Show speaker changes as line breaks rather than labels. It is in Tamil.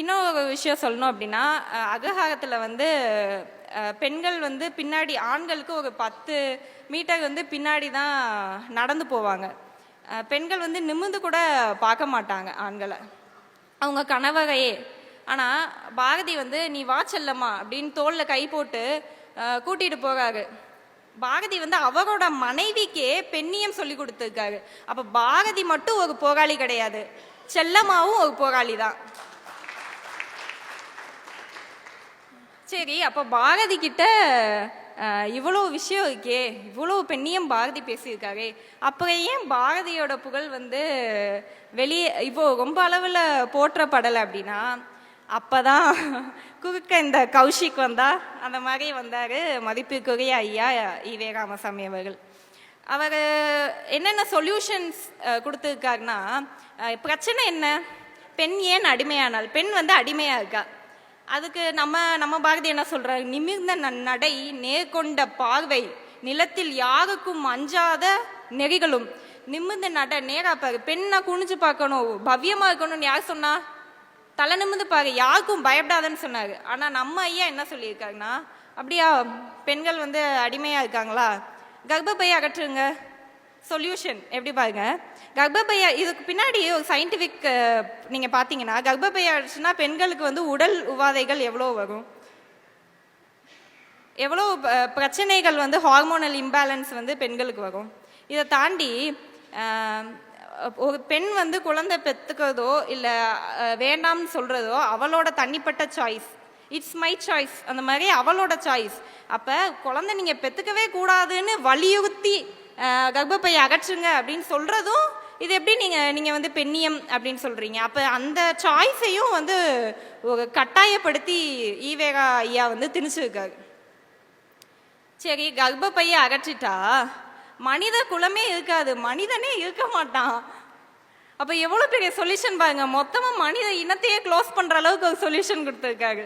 இன்னொரு விஷயம் சொல்லணும் அப்படின்னா அகஹாரத்தில் அககாரத்தில் வந்து பெண்கள் வந்து பின்னாடி ஆண்களுக்கு ஒரு பத்து மீட்டர் வந்து பின்னாடி தான் நடந்து போவாங்க. பெண்கள் வந்து நிமிர்ந்து கூட பார்க்க மாட்டாங்க ஆண்களை. அவங்க கணவரையே ஆனால் பாரதி வந்து நீ வா செல்லம்மா அப்படின்னு தோளில் கை போட்டு கூட்டிகிட்டு கூட்டிட்டு போகாரு. பாரதி வந்து அவரோட மனைவிக்கே பெண்ணியம் சொல்லி கொடுத்துருக்காரு. அப்போ பாரதி மட்டும் ஒரு போகாளி கிடையாது. செல்லம்மாவும் ஒரு போகாளி தான் சரி அப்போ பாரதி கிட்ட இவ்வளோ விஷயம் இருக்கே இவ்வளோ பெண்ணியம் பாரதி பேசியிருக்காரே. அப்புறம் ஏன் பாரதியோட புகழ் வந்து வெளியே இப்போ ரொம்ப அளவில் போற்றப்படலை அப்படின்னா அப்பதான் குறுக்க இந்த கௌஷிக் வந்தா அந்த மாதிரி வந்தார் மதிப்புக்குரிய ஐயா ஈவே ராமசாமி அவர்கள். அவர் என்னென்ன சொல்யூஷன்ஸ் கொடுத்துருக்காருன்னா பிரச்சனை என்ன? பெண் ஏன் அடிமையானால் பெண் வந்து அடிமையாக இருக்கா? அதுக்கு நம்ம நம்ம பாரதி என்ன சொல்றாரு? நிமிர்ந்த நன் நடை நேர்கொண்ட பார்வை நிலத்தில் யாருக்கும் அஞ்சாத நெறிகளும். நிமிர்ந்த நட நேரா பாரு. பெண்ணை குனிஞ்சு பார்க்கணும். பவ்யமா இருக்கணும்னு யார் சொன்னா? தலை நிமிர்ந்து பாரு. யாருக்கும் பயப்படாதன்னு சொன்னாரு. ஆனா நம்ம ஐயா என்ன சொல்லியிருக்காருன்னா அப்படியா பெண்கள் வந்து அடிமையா இருக்காங்களா? கர்ப்பப்பையை அகற்றுங்க. சொல்யூஷன் எப்படி பாருங்க. கர்ப்பப்பைய இதுக்கு பின்னாடி ஒரு சயின்டிஃபிக் நீங்கள் பார்த்தீங்கன்னா கர்ப்பப்பையை அடிச்சுன்னா பெண்களுக்கு வந்து உடல் உபாதைகள் எவ்வளோ வரும்? எவ்வளோ ப- பிரச்சனைகள் வந்து ஹார்மோனல் இம்பேலன்ஸ் வந்து பெண்களுக்கு வரும்? இதை தாண்டி ஒரு பெண் வந்து குழந்தை பெற்றுக்கிறதோ இல்லை வேண்டாம்னு சொல்கிறதோ அவளோட தனிப்பட்ட சாய்ஸ் இட்ஸ் மை சாய்ஸ் அந்த மாதிரி அவளோட சாய்ஸ் அப்போ குழந்தை நீங்கள் பெற்றுக்கவே கூடாதுன்னு வலியுறுத்தி கர்ப்பப்பையை அகற்றுங்க அப்படின்னு சொல்கிறதும் இது எப்படி நீங்கள் நீங்கள் வந்து பெண்ணியம் அப்படின்னு சொல்கிறீங்க அப்போ அந்த சாய்ஸையும் வந்து கட்டாயப்படுத்தி ஈவேகா ஐயா வந்து திணிச்சிருக்காரு. சரி கர்ப்பப்பையை அகற்றிட்டா மனித குலமே இருக்காது மனிதனே இருக்க மாட்டான். அப்போ எவ்வளோ பெரிய சொல்யூஷன் பாருங்க மொத்தமாக மனித இனத்தையே க்ளோஸ் பண்ணுற அளவுக்கு ஒரு சொல்யூஷன் கொடுத்துருக்காரு.